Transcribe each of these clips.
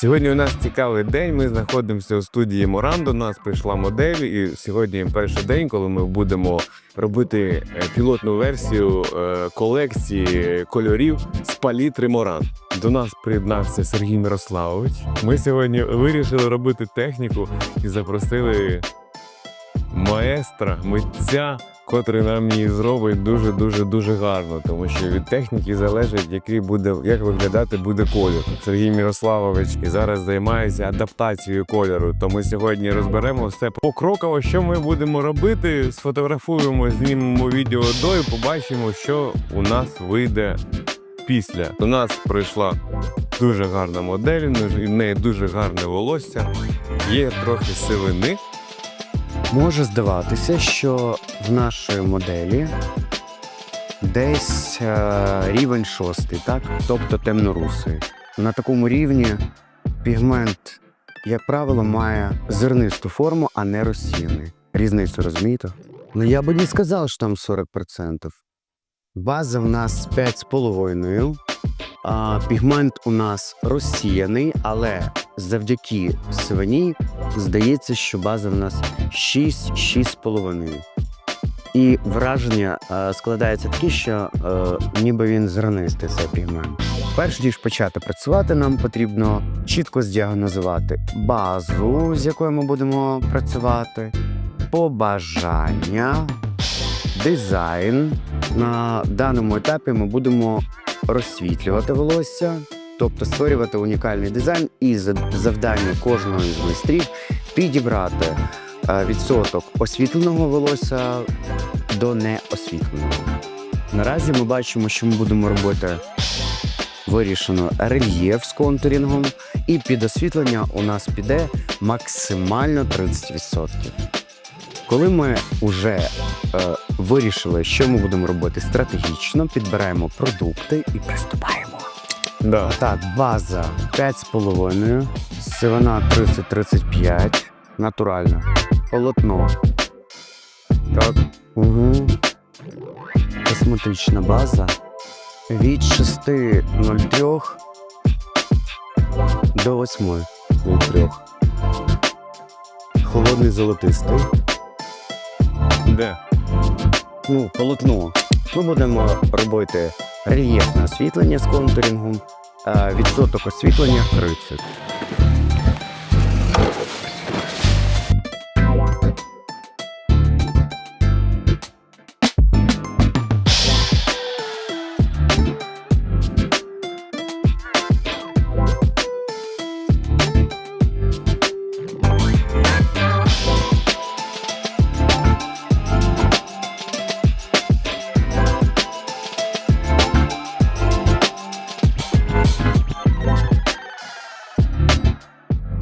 Сьогодні у нас цікавий день. Ми знаходимося у студії Моран. До нас прийшла модель, і сьогодні перший день, коли ми будемо робити е, пілотну версію е, колекції кольорів з палітри Моран. До нас приєднався Сергій Мирославович. Ми сьогодні вирішили робити техніку і запросили маестра, митця, котрий нам її зробить дуже дуже дуже гарно, тому що від техніки залежить, який буде як виглядати буде кольор. Сергій Мірославович і зараз займається адаптацією кольору. То ми сьогодні розберемо все покроково, що ми будемо робити. Сфотографуємо, знімемо відео до і побачимо, що у нас вийде після. До нас прийшла дуже гарна модель, і в неї дуже гарне волосся. Є трохи сивини. Може здаватися, що в нашої моделі десь е, рівень шостий, так? тобто темнорусий. На такому рівні пігмент, як правило, має зернисту форму, а не розсіяний. Різницю розумієте? Ну я би не сказав, що там 40%. База в нас 5,5. А, пігмент у нас розсіяний, але завдяки свині здається, що база в нас 6-6,5. І враження е, складається таке, що е, ніби він зернистий цей пігмент. Перш ніж почати працювати, нам потрібно чітко здіагнозувати базу, з якою ми будемо працювати, побажання, дизайн. На даному етапі ми будемо розсвітлювати волосся, тобто створювати унікальний дизайн, і за- завдання кожного із майстрів підібрати е, відсоток освітленого волосся до неосвітленого. Наразі ми бачимо, що ми будемо робити вирішено рельєф з контурінгом, і під освітлення у нас піде максимально 30%. Коли ми вже е, вирішили, що ми будемо робити стратегічно, підбираємо продукти і приступаємо. Да. Так, база 5,5, сивина 30-35, натуральна. Полотно. Так. Угу. Косметична база. Від 6.03 до 8.03. Холодний золотистий. Де? Ну, полотно. Ми будемо робити рельєфне освітлення з контурінгом. Відсоток освітлення 30.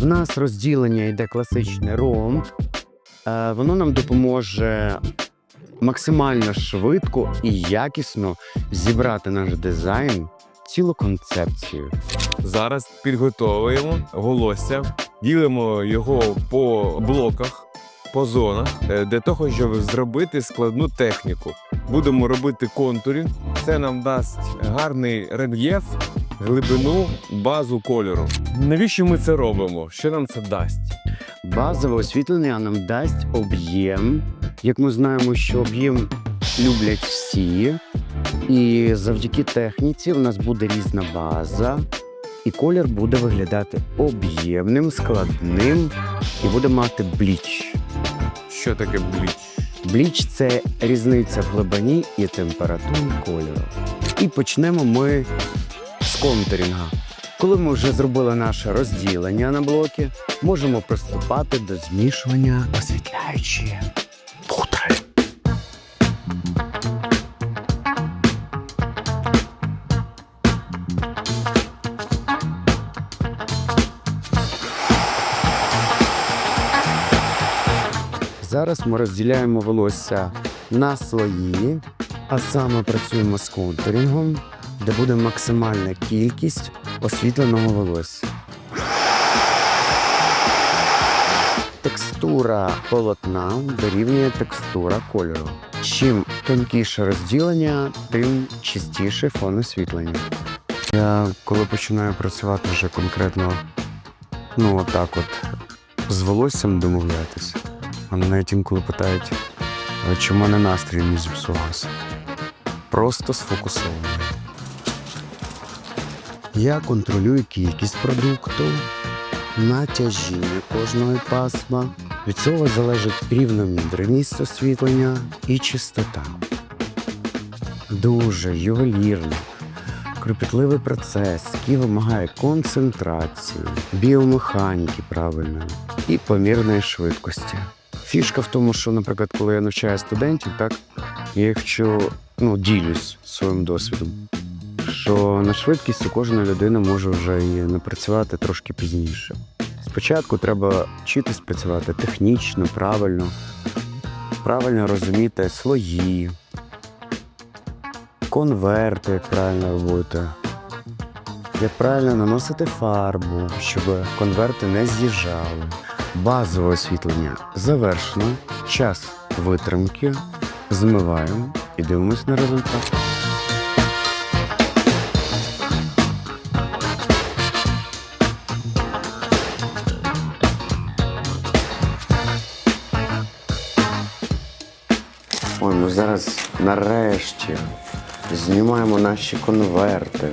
Нас розділення йде класичний ромб. Е, Воно нам допоможе максимально швидко і якісно зібрати наш дизайн, цілу концепцію. Зараз підготовуємо волосся, ділимо його по блоках, по зонах е, для того, щоб зробити складну техніку. Будемо робити контурінг. Це нам дасть гарний рельєф, глибину, базу кольору. Навіщо ми це робимо? Що нам це дасть? Базове освітлення нам дасть об'єм. Як ми знаємо, що об'єм люблять всі, і завдяки техніці у нас буде різна база, і колір буде виглядати об'ємним, складним і буде мати бліч. Що таке бліч? Бліч це різниця в глибині і температурі кольору. І почнемо ми контурінга. Коли ми вже зробили наше розділення на блоки, можемо приступати до змішування освітляючої пудри. Зараз ми розділяємо волосся на слої, а саме працюємо з контурінгом, де буде максимальна кількість освітленого волосся. Текстура полотна дорівнює текстура кольору. Чим тонкіше розділення, тим чистіше фон освітлення. Я коли починаю працювати вже конкретно Ну, отак от. З волоссям домовлятися. Вони навіть інколи питають, «А чи в мене настрій не зіпсувався. Просто сфокусований. Я контролюю кількість продукту, натяжіння кожного пасма. Від цього залежить рівномірність освітлення і чистота. Дуже ювелірний, кропітливий процес, який вимагає концентрації, біомеханіки правильної і помірної швидкості. Фішка в тому, що, наприклад, коли я навчаю студентів, так я якщо ну, ділюсь своїм досвідом, що на швидкість кожна людина може вже і напрацювати трошки пізніше. Спочатку треба вчитись працювати технічно, правильно, правильно розуміти слої, конверти, як правильно робити, як правильно наносити фарбу, щоб конверти не з'їжджали. Базове освітлення завершено. Час витримки. Змиваємо і дивимось на результат. Ну зараз нарешті знімаємо наші конверти.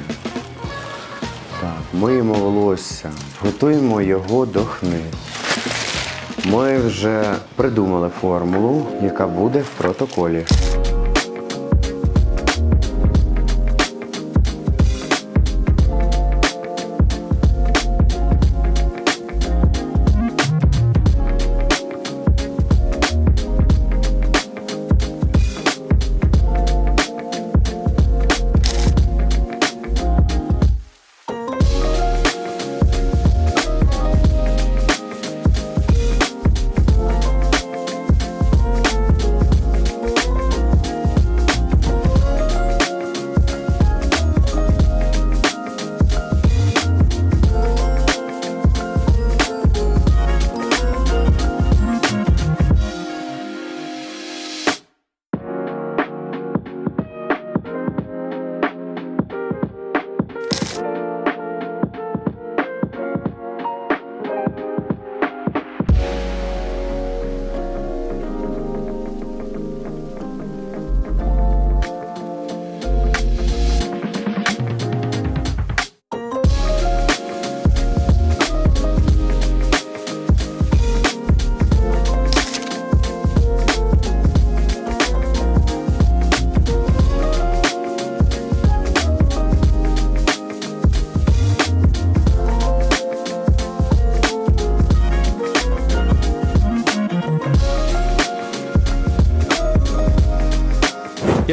Так, миємо волосся, готуємо його до хни. Ми вже придумали формулу, яка буде в протоколі.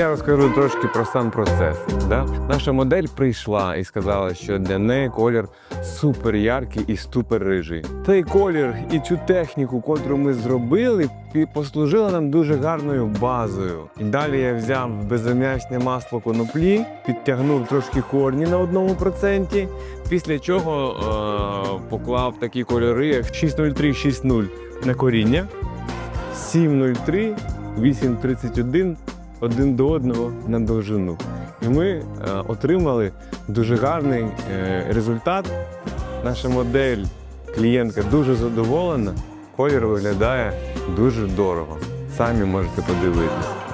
Я розкажу трошки про сам процес. Да? Наша модель прийшла і сказала, що для неї колір супер яркий і супер рижий. Цей колір і цю техніку, котру ми зробили, послужила нам дуже гарною базою. І далі я взяв безам'ячне масло коноплі, підтягнув трошки корні на одному проценті, після чого е- поклав такі кольори, як 603-6.0 на коріння, 703, 831 один до одного на довжину. І ми е, отримали дуже гарний е, результат. Наша модель клієнтка дуже задоволена. Колір виглядає дуже дорого. Самі можете подивитись.